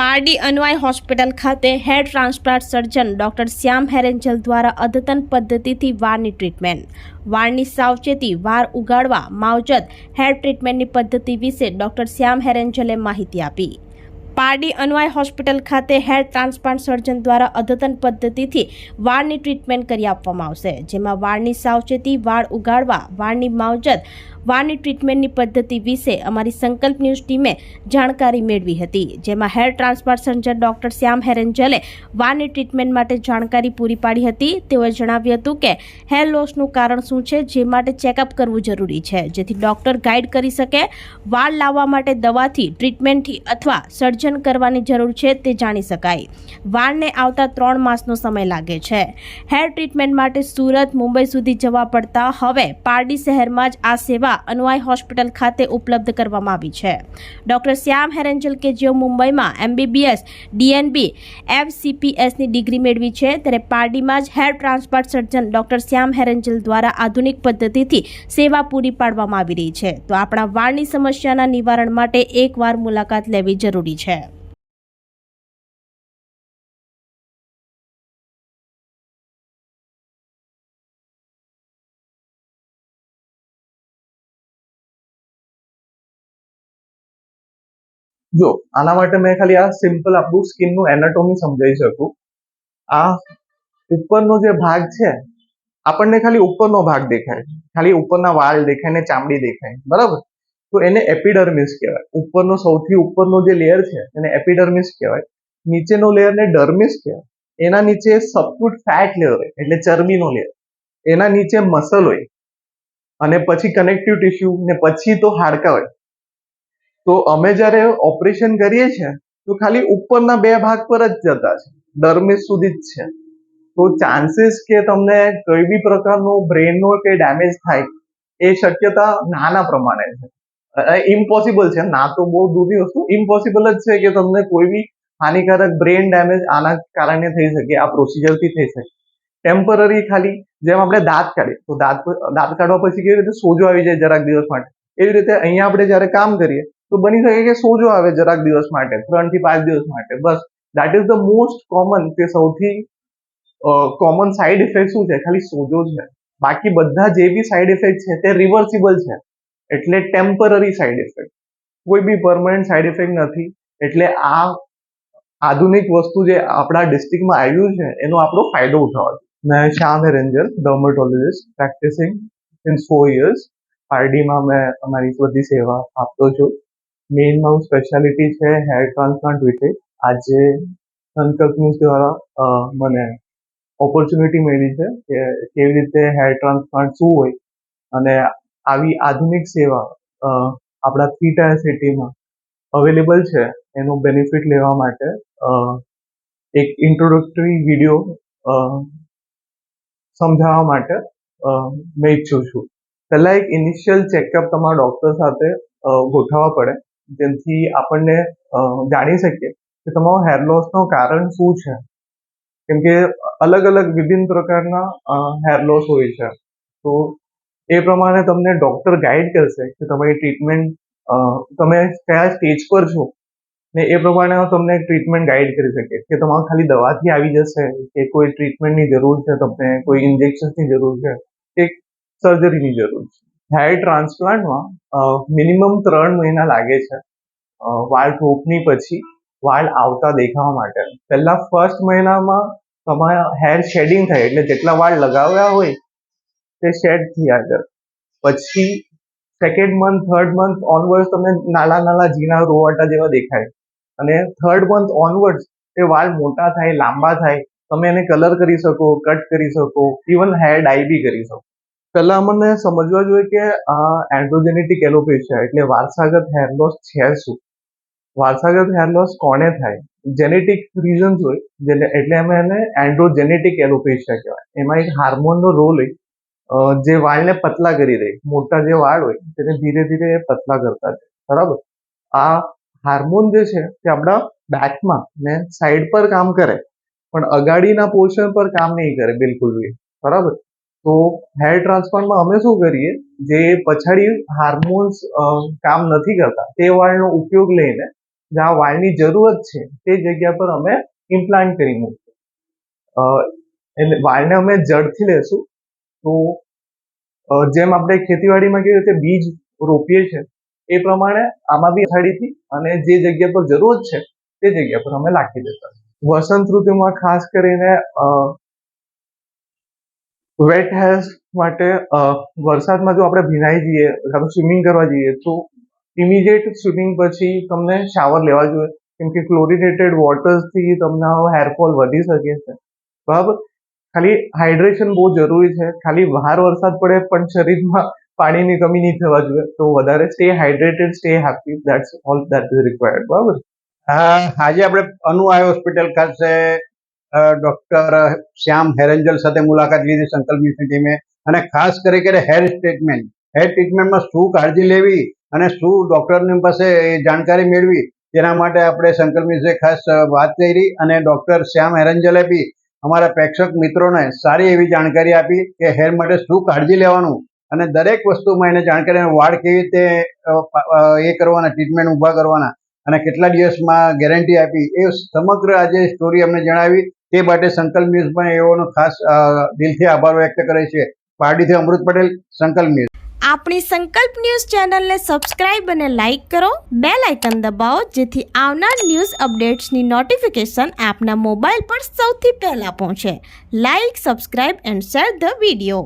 Pardi અન્વાય hospital ખાતે hair transplant surgeon doctor Shyam હેરેન્જલ દ્વારા અદ્યતન પદ્ધતિથી વાળની ટ્રીટમેન્ટ. વાળની સાવચેતી વાળ ઉગાડવા, માવજત હેર ટ્રીટમેન્ટની પદ્ધતિ વિશે ડોક્ટર શ્યામ હેરેન્જલે માહિતી આપી. પારડી અન્વાય હોસ્પિટલ ખાતે હેર ટ્રાન્સપ્લાન્ટ સર્જન દ્વારા અદ્યતન પદ્ધતિથી વાળની ટ્રીટમેન્ટ કરી આપવામાં આવશે, જેમાં વાળની સાવચેતી વાળ ઉગાડવા વાળની માવજત વાળની ટ્રીટમેન્ટની પદ્ધતિ વિશે અમારી સંકલ્પ ન્યૂઝ ટીમે જાણકારી મેળવી હતી, જેમાં hair transplant surgeon doctor Shyam હેરેન્જલે વાળની ટ્રીટમેન્ટ માટે જાણકારી પૂરી પાડી હતી. તેઓએ જણાવ્યું હતું કે, હેર લોસનું કારણ શું છે, જે માટે ચેકઅપ કરવું જરૂરી છે, જેથી ડોક્ટર ગાઈડ કરી શકે. વાળ લાવવા માટે દવાથી, ટ્રીટમેન્ટથી અથવા સર્જન કરવાની જરૂર છે તે જાણી શકાય. વાળને આવતા ત્રણ માસનો સમય લાગે છે. હેર ટ્રીટમેન્ટ માટે સુરત, મુંબઈ સુધી જવા પડતા હવે પારડી શહેરમાં જ આ સેવા અન્વાય હોસ્પિટલ ખાતે ઉપલબ્ધ કરવામાં આવી છે. ડોક્ટર શ્યામ હેરેન્જલ કે જેઓ મુંબઈમાં એમબીબીએસ, ડીએનબી એફસીપીએસની ડિગ્રી મેળવી છે, ત્યારે પારડીમાં જ hair transplant surgeon doctor Shyam હેરેન્જલ દ્વારા આધુનિક પદ્ધતિથી સેવા પૂરી પાડવામાં આવી રહી છે. તો આપણા વાળની સમસ્યાના નિવારણ માટે એકવાર મુલાકાત લેવી જરૂરી છે. જો, આના માટે મેં ખાલી આ સિમ્પલ આપણું સ્કિનનું એનાટોમી સમજાવી શકું. આ ઉપરનો જે ભાગ છે, આપણને ખાલી ઉપરનો ભાગ દેખાય ખાલી ઉપરના વાળ દેખાય ને ચામડી દેખાય બરાબર? તો એને એપિડર્મિસ કહેવાય. ઉપરનો સૌથી ઉપરનો જે લેયર છે, એને એપિડર્મિસ કહેવાય. નીચેનો લેયરને ડર્મિસ કહેવાય. એના નીચે સપુટ ફેટ લેયર હોય, એટલે ચરબીનો લેયર એના નીચે મસલ હોય. અને પછી કનેક્ટિવ ટિશ્યુ ને પછી તો હાડકા હોય. તો અમે જ્યારે ઓપરેશન કરીએ છીએ, તો ખાલી ઉપરના બે ભાગ પર જ જતા છે. ડર્મિસ સુધી જ છે. તો ચાન્સીસ કે તમને કોઈ બી પ્રકારનો બ્રેનનો કે ડેમેજ થાય, એ શક્યતા નાના પ્રમાણે છે. ઇમ્પોસિબલ છે. ના તો બહુ દૂરની વસ્તુ. ઇમ્પોસિબલ જ છે કે તમને કોઈ બી હાનિકારક બ્રેન ડેમેજ આના કારણે થઈ શકે, આ પ્રોસિજરથી થઈ શકે. ટેમ્પરરી ખાલી જેમ આપણે દાંત કાઢીએ, તો દાંત દાંત કાઢવા પછી કેવી રીતે સોજો આવી જાય જરાક દિવસ માટે? એવી રીતે અહીંયા આપણે જ્યારે કામ કરીએ તો બની શકે કે સોજો આવે જરાક દિવસ માટે ત્રણથી પાંચ દિવસ માટે. બસ that is the most common કે સૌથી કોમન સાઈડ ઇફેક્ટ શું છે? ખાલી સોજો છે બાકી બધા જે બી સાઈડ ઇફેક્ટ છે તે રિવર્સિબલ છે. એટલે ટેમ્પરરી સાઈડ ઇફેક્ટ કોઈ બી પરમનન્ટ સાઈડ ઇફેક્ટ નથી. એટલે આ આધુનિક વસ્તુ જે આપણા ડિસ્ટ્રિક્ટમાં આવ્યું છે, એનો આપણો ફાયદો ઉઠાવવા મેં Shyam હેરેન્જર dermatologist practising in for years પારડીમાં મેં અમારી બધી સેવા આપતો છું. મેઇન મારું સ્પેશિયાલિટી છે હેર ટ્રાન્સપ્લાન્ટ વિશે. આજે સંકલ્પ ન્યૂઝ દ્વારા મને ઓપોર્ચ્યુનિટી મળી છે કે કેવી રીતે હેર ટ્રાન્સપ્લાન્ટ શું હોય અને આવી આધુનિક સેવા આપણા થ્રી ટાયર સિટીમાં અવેલેબલ છે એનું બેનિફિટ લેવા માટે એક ઇન્ટ્રોડક્ટરી વીડિયો સમજાવવા માટે મેં ઈચ્છું છું. પહેલાં એક ઇનિશિયલ ચેકઅપ તમારા ડૉક્ટર સાથે ગોઠવવા પડે. જેથી આપણને જાણી શકીએ કે તમારો હેર લોસનું કારણ શું છે. કેમ કે અલગ અલગ વિભિન્ન પ્રકારના હેર લોસ હોય છે. તો એ પ્રમાણે તમને ડૉક્ટર ગાઈડ કરશે કે તમારી ટ્રીટમેન્ટ તમે કયા સ્ટેજ પર છો. ને એ પ્રમાણે તમને ટ્રીટમેન્ટ ગાઈડ કરી શકે કે તમારે ખાલી દવાથી આવી જશે કે કોઈ ટ્રીટમેન્ટની જરૂર છે તમને, કોઈ ઇન્જેક્શન્સની જરૂર છે, કે સર્જરીની જરૂર છે. હેર ટ્રાન્સપ્લાન્ટમાં મિનિમમ ત્રણ મહિના લાગે છે. વાળ રોપની પછી વાળ આવતા દેખાવા માટે. પહેલા ફર્સ્ટ મહિનામાં તમારા હેર શેડિંગ થાય એટલે જેટલા વાળ લગાવ્યા હોય તે શેડ થયા છે પછી second month third month onward તમને નાના નાના ઝીણા રોવાટા જેવા દેખાય. અને થર્ડ મંથ ઓનવર્ડ તે વાળ મોટા થાય, લાંબા થાય. તમે એને કલર કરી શકો કટ કરી શકો ઇવન હેર ડાય બી કરી શકો. પહેલા અમને સમજવા જોઈએ કે આ એન્ડ્રોજેનેટિક એલોપેશિયા એટલે વારસાગત હેર લોસ છે શું? વારસાગત હેર લોસ કોને થાય? જેનેટિક રીઝન્સ હોય, જેને એટલે અમે એને એન્ડ્રોજેનેટિક એલોપેશિયા કહેવાય. એમાં એક હાર્મોનનો રોલ હોય જે વાળને પતલા કરી દે. મોટા જે વાળ હોય, તેને ધીરે ધીરે પતલા કરતા જાય. બરાબર? આ હાર્મોન જે છે, તે આપણા બેકમાં ને સાઈડ પર કામ કરે, પણ અગાડીના પોર્શન પર કામ નહીં કરે, બિલકુલ બી. બરાબર? તો હેર ટ્રાન્સપ્લાન્ટમાં અમે શું કરીએ? જે પછાડી હાર્મોન્સ કામ નથી કરતા, તે વાળનો ઉપયોગ લઈને જ્યાં વાળની જરૂરત છે, તે જગ્યા પર અમે ઇમ્પ્લાન્ટ કરી મૂકીએ. એટલે વાળને અમે જડથી લેશું. તો જેમ આપણે ખેતીવાડીમાં કેવી રીતે બીજ રોપીએ છીએ, એ પ્રમાણે આમાં બી અષાઢીથી અને જે જગ્યા પર જરૂરત છે, તે જગ્યા પર અમે લાખી દેતા. વસંત ઋતુમાં ખાસ કરીને વેટ હેર્સ માટે વરસાદમાં જો આપણે ભીનાઈ જઈએ કાં તો સ્વિમિંગ કરવા જઈએ, તો ઇમિડિયેટ સ્વિમિંગ પછી તમને શાવર લેવા જોઈએ. કેમ કે ક્લોરિનેટેડ વોટર્સથી તમને હેરફોલ વધી શકે છે. બરાબર? ખાલી હાઇડ્રેશન બહુ જરૂરી છે. ખાલી બહાર વરસાદ પડે પણ શરીરમાં પાણીની કમી નહીં થવા જોઈએ. તો વધારે stay hydrated stay happy that's all that is required બરાબર? આજે આપણે અનુઆય હોસ્પિટલ ખાતે ડોક્ટર શ્યામ હેરેન્જલ સાથે મુલાકાત લીધી સંકલ્પ ન્યૂઝની ટીમે. અને ખાસ કરી કરીને હેર ટ્રીટમેન્ટ. હેર ટ્રીટમેન્ટમાં શું કાળજી લેવી અને શું ડૉક્ટરની પાસે જાણકારી મેળવી, તેના માટે આપણે સંકલ્પ ન્યૂઝે ખાસ વાત કરી અને ડૉક્ટર શ્યામ હેરેન્જલે બી અમારા પ્રેક્ષક મિત્રોને સારી એવી જાણકારી આપી કે હેર માટે શું કાળજી લેવાનું અને દરેક વસ્તુમાં એને જાણકારી વાળ કેવી રીતે એ કરવાના, ટ્રીટમેન્ટ ઊભા કરવાના અને કેટલા દિવસમાં ગેરંટી આપી એ સમગ્ર આજે સ્ટોરી અમને જણાવી. તે માટે સંકલ્પ ન્યૂઝ પણ એઓનો ખાસ દિલથી આભાર વ્યક્ત કરે છે. પારડીથી અમૃત પટેલ, સંકલ્પ ન્યૂઝ આપણી સંકલ્પ ન્યૂઝ ચેનલને સબસ્ક્રાઇબ અને લાઇક કરો. બે લાઇકન દબાવો, જેથી આવનાર ન્યૂઝ અપડેટ્સની નોટિફિકેશન આપના મોબાઈલ પર સૌથી પહેલાં પહોંચે. Like, subscribe and share the video.